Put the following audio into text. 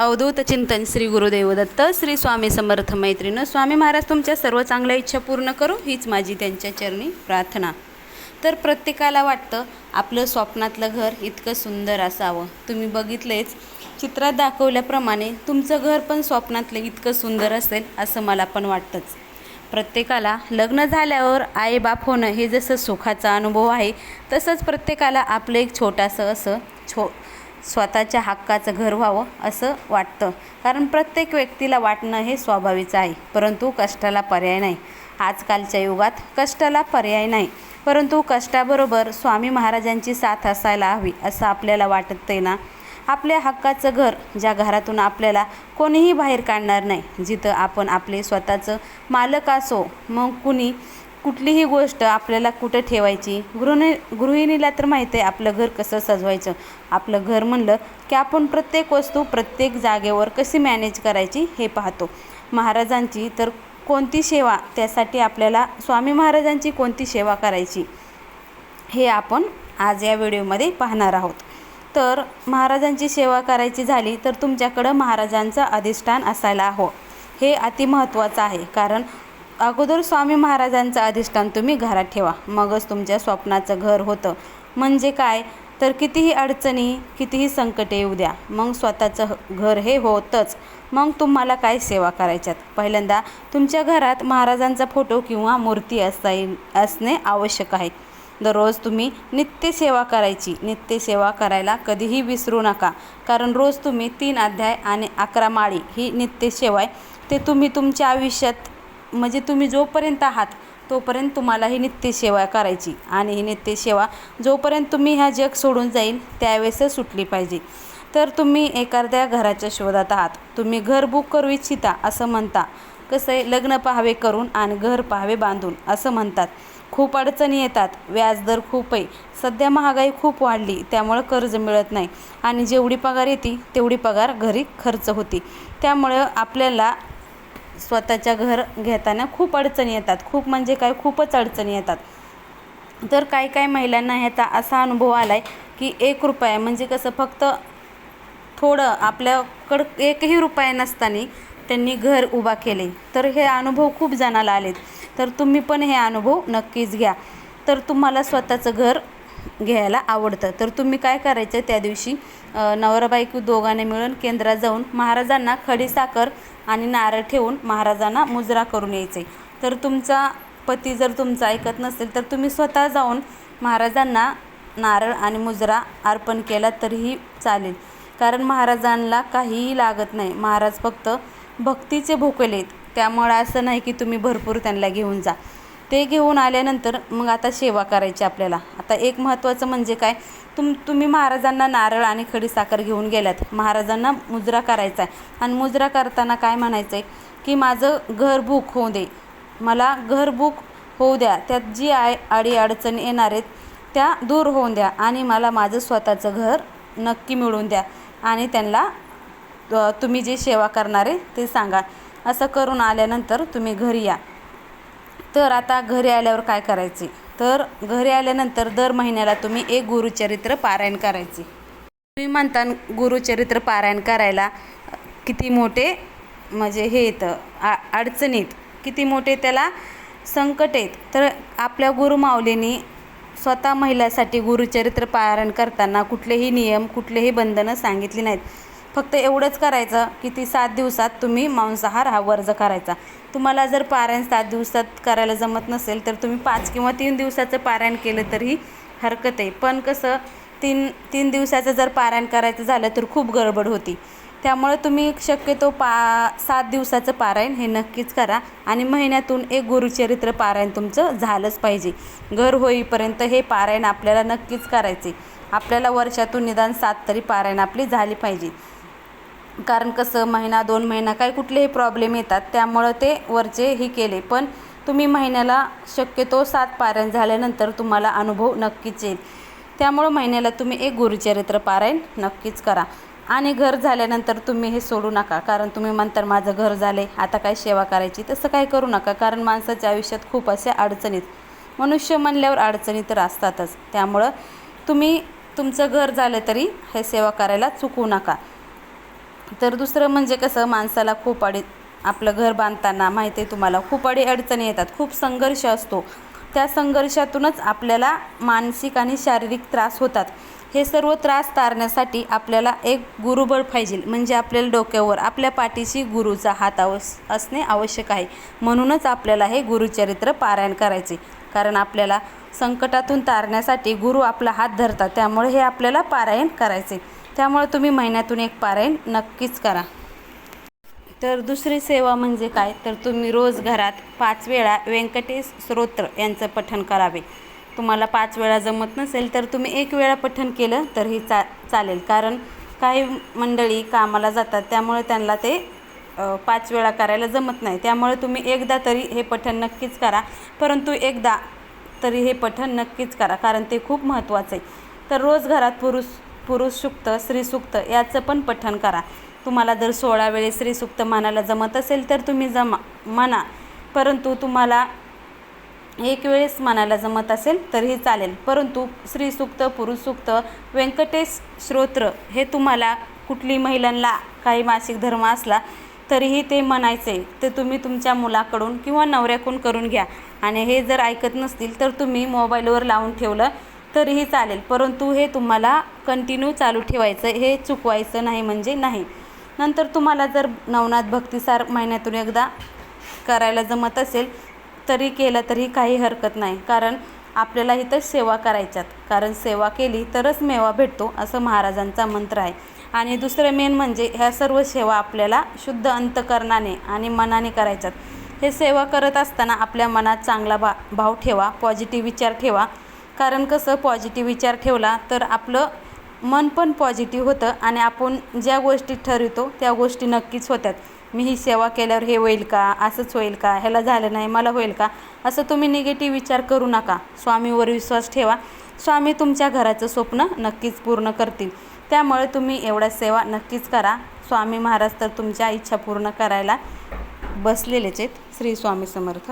अवधूत चिंतन श्री गुरुदेव दत्त श्री स्वामी समर्थ मैत्रीण. स्वामी महाराज तुमच्या सर्व चांगल्या इच्छा पूर्ण करू हीच माझी त्यांच्या चरणी प्रार्थना. तर प्रत्येकाला वाटतं आपलं स्वप्नातलं घर इतकं सुंदर असावं. तुम्ही बघितलेच चित्रात दाखवल्याप्रमाणे तुमचं घर पण स्वप्नातलं इतकं सुंदर असेल असं मला पण वाटतंच. प्रत्येकाला लग्न झाल्यावर आईबाप होणं हे जसं सुखाचा अनुभव आहे तसंच प्रत्येकाला आपलं एक छोटासं असं छो स्वतःच्या हक्काचं घर व्हावं असं वाटतं. कारण प्रत्येक व्यक्तीला वाटणं हे स्वाभाविक आहे. परंतु कष्टाला पर्याय नाही. आजकालच्या युगात कष्टाला पर्याय नाही. परंतु कष्टाबरोबर स्वामी महाराजांची साथ असायला हवी असं आपल्याला वाटत आहे ना? आपल्या हक्काचं घर ज्या घरातून आपल्याला कोणीही बाहेर काढणार नाही जिथं आपण आपले स्वतःचं मालक असो मग कुणी कुठलीही गोष्ट आपल्याला कुठं ठेवायची? गृहिणी गृहिणीला तर माहीत आहे आपलं घर कसं सजवायचं? आपलं घर म्हणलं की आपण प्रत्येक वस्तू प्रत्येक जागेवर कशी मॅनेज करायची हे पाहतो. महाराजांची तर कोणती सेवा त्यासाठी आपल्याला स्वामी महाराजांची कोणती सेवा करायची? हे आपण आज या व्हिडिओमध्ये पाहणार आहोत. तर महाराजांची सेवा करायची झाली तर तुमच्याकडं महाराजांचं अधिष्ठान असायला हवं. हे अतिमहत्त्वाचं आहे कारण अगोदर स्वामी महाराजांचं अधिष्ठान तुम्ही घरात ठेवा. मगच तुमच्या स्वप्नाचं घर होतं. म्हणजे काय? तर कितीही अडचणी कितीही संकटे येऊ द्या. मग स्वतःचं ह- घर हे होतंच. मग तुम्हाला काय सेवा करायच्यात? पहिल्यांदा तुमच्या घरात महाराजांचा फोटो किंवा मूर्ती असाय असणे आवश्यक आहे. दररोज तुम्ही नित्यसेवा करायची. नित्यसेवा करायला कधीही विसरू नका. कारण रोज तुम्ही तीन अध्याय आणि अकरा माळी ही नित्यसेवा आहे. ते तुम्ही तुमच्या आयुष्यात म्हणजे तुम्ही जोपर्यंत आहात तोपर्यंत तुम्हाला ही नित्यसेवा करायची. आणि ही नित्यसेवा जोपर्यंत तुम्ही ह्या जग सोडून जाईल त्यावेळेसच सुटली पाहिजे. तर तुम्ही एखाद्या घराच्या शोधात आहात. तुम्ही घर बुक करू इच्छिता असं म्हणता. कसं आहे? लग्न पाहावे करून आणि घर पाहावे बांधून असं म्हणतात. खूप अडचणी येतात. व्याजदर खूप आहे. सध्या महागाई खूप वाढली त्यामुळं कर्ज मिळत नाही. आणि जेवढी पगार येते तेवढी पगार घरी खर्च होती. त्यामुळं आपल्याला स्वतःच्या घर घेताना खूप अडचणी येतात. खूप म्हणजे काय? खूपच अडचणी येतात. तर काही काही महिलांना ह्याचा असा अनुभव आला आहे की एक रुपया म्हणजे कसं फक्त थोडं आपल्याकडं एकही रुपया नसताना त्यांनी घर उभा केले. तर हे अनुभव खूप जणाला आलेत. तर तुम्ही पण हे अनुभव नक्कीच घ्या. तर तुम्हाला स्वतःचं घर घ्यायला आवडतं. तर तुम्ही काय करायचं त्या दिवशी अ, नवरा बायको दोघांनी मिळून केंद्रात जाऊन महाराजांना खडीसाखर आणि नारळ ठेवून महाराजांना मुजरा करून यायचे. तर तुमचा पती जर तुमचं ऐकत नसेल तर तुम्ही स्वतः जाऊन महाराजांना नारळ आणि मुजरा अर्पण केला तरीही चालेल. कारण महाराजांना काहीही लागत नाही. महाराज फक्त भक्तीचे भोकलेत. त्यामुळे असं नाही की तुम्ही भरपूर त्यांना घेऊन जा. ते घेऊन आल्यानंतर मग आता सेवा करायची आपल्याला. आता एक महत्त्वाचं म्हणजे काय? तुम तुम्ही महाराजांना नारळ आणि खडीसाखर घेऊन गेल्यात महाराजांना मुजरा करायचा आहे. आणि मुजरा करताना काय म्हणायचं आहे की माझं घर बुक होऊ दे. मला घर बुक होऊ द्या. त्यात जी आय आडी अडचण येणार आहेत त्या दूर होऊन द्या. आणि मला माझं स्वतःचं घर नक्की मिळवून द्या. आणि त्यांना तुम्ही जे सेवा करणारे ते सांगा. असं करून आल्यानंतर तुम्ही घरी या. तर आता घरी आल्यावर काय करायचे? तर घरी आल्यानंतर दर महिन्याला तुम्ही एक गुरुचरित्र पारायण करायचे. तुम्ही म्हणता गुरुचरित्र पारायण करायला किती मोठे म्हणजे हे येतं आ अडचणीत किती मोठे त्याला संकट आहेत तर आपल्या गुरुमाऊलीनी स्वतः महिलासाठी गुरुचरित्र पारायण करताना कुठलेही नियम कुठलेही बंधनं सांगितली नाहीत. फक्त एवढंच करायचं की ती सात दिवसात तुम्ही मांसाहार हा वर्ज करायचा. तुम्हाला जर पारायण सात दिवसात करायला जमत नसेल तर तुम्ही पाच किंवा तीन दिवसाचं पारायण केलं तरी हरकत आहे. पण कसं तीन तीन दिवसाचं जर पारायण करायचं झालं तर खूप गडबड होती. त्यामुळे तुम्ही शक्यतो पा सात दिवसाचं पारायण हे नक्कीच करा आणि महिन्यातून एक गुरुचरित्र पारायण तुमचं झालंच पाहिजे. घर होईपर्यंत हे पारायण आपल्याला नक्कीच करायचे. आपल्याला वर्षातून निदान सात तरी पारायण आपली झाली पाहिजे. कारण कसं महिना दोन महिना काही कुठलेही प्रॉब्लेम येतात त्यामुळं ते वरचे हे केले. पण तुम्ही महिन्याला शक्यतो सात पारायण झाल्यानंतर तुम्हाला अनुभव नक्कीच येईल. त्यामुळं महिन्याला तुम्ही एक गुरुचरित्र पारायण नक्कीच करा. आणि घर झाल्यानंतर तुम्ही हे सोडू नका कारण तुम्ही म्हणता माझं घर झाले आता काय सेवा करायची? तसं काय करू नका कारण माणसाच्या आयुष्यात खूप अशा अडचणीत मनुष्य म्हणल्यावर अडचणी तर असतातच त्यामुळं तुम्ही तुमचं घर झालं तरी हे सेवा करायला चुकू नका. तर दुसरं म्हणजे कसं माणसाला खूप अडी आपलं घर बांधताना माहिती आहे तुम्हाला खूप अडी अडचणी येतात खूप संघर्ष असतो. त्या संघर्षातूनच आपल्याला मानसिक आणि शारीरिक त्रास होतात. हे सर्व त्रास तारण्यासाठी आपल्याला एक गुरुबळ पाहिजे म्हणजे आपल्याला डोक्यावर आपल्या पाठीशी गुरुचा हात आवस असणे आवश्यक आहे. म्हणूनच आपल्याला हे गुरुचरित्र पारायण करायचे कारण आपल्याला संकटातून तारण्यासाठी गुरु आपला हात धरतात त्यामुळे हे आपल्याला पारायण करायचे. त्यामुळे तुम्ही महिन्यातून एक पारायण नक्कीच करा. तर दुसरी सेवा म्हणजे काय? तर तुम्ही रोज घरात पाच वेळा व्यंकटेश स्तोत्र यांचं पठण करावे. तुम्हाला पाच वेळा जमत नसेल तर तुम्ही एक वेळा पठण केलं तरीही चा चालेल. कारण काही मंडळी कामाला जातात त्यामुळे त्यांना ते पाच वेळा करायला जमत नाही. त्यामुळे तुम्ही एकदा तरी हे पठण नक्कीच करा. परंतु एकदा तरी हे पठण नक्कीच करा कारण ते खूप महत्त्वाचं आहे. तर रोज घरात पुरुष पुरुष सुक्त स्त्रीसुक्त याचं पण पठण करा. तुम्हाला जर सोळा वेळेस स्त्रीसुक्त म्हणायला जमत असेल तर तुम्ही जमा म्हणा परंतु तुम्हाला एक वेळेस म्हणायला जमत असेल तरीही चालेल. परंतु स्त्रीसुक्त पुरुषसुक्त व्यंकटेश श्रोत्र हे तुम्हाला कुठली महिलांना काही मासिक धर्म असला तरीही ते म्हणायचे ते तुम्ही तुमच्या मुलाकडून किंवा नवऱ्याकडून करून घ्या. आणि हे जर ऐकत नसतील तर तुम्ही मोबाईलवर लावून ठेवलं तरीही चालेल. परंतु हे तुम्हाला कंटिन्यू चालू ठेवायचं हे चुकवायचं नाही म्हणजे नाही. नंतर तुम्हाला जर नवनाथ भक्तिसार महिन्यातून एकदा करायला जमत असेल तरी केलं तरी काही हरकत नाही. कारण आपल्याला इथं सेवा करायच्यात. कारण सेवा केली तरच मेवा भेटतो असं महाराजांचा मंत्र आहे. आणि दुसरं मेन म्हणजे ह्या सर्व सेवा आपल्याला शुद्ध अंतकरणाने आणि मनाने करायच्यात. हे सेवा करत असताना आपल्या मनात चांगला भा भाव ठेवा पॉझिटिव्ह विचार ठेवा. कारण कसं पॉझिटिव्ह विचार ठेवला तर आपलं मन पण पॉझिटिव्ह होतं आणि आपण ज्या गोष्टी ठरवतो त्या गोष्टी नक्कीच होत्यात. मी ही सेवा केल्यावर हे होईल का असंच होईल का ह्याला झालं नाही मला होईल का असं तुम्ही निगेटिव्ह विचार करू नका. स्वामीवर विश्वास ठेवा. स्वामी तुमच्या घराचं स्वप्न नक्कीच पूर्ण करतील. त्यामुळे तुम्ही एवढ्या सेवा नक्कीच करा. स्वामी महाराज तर तुमच्या इच्छा पूर्ण करायला बसलेलेच आहेत. श्री स्वामी समर्थ.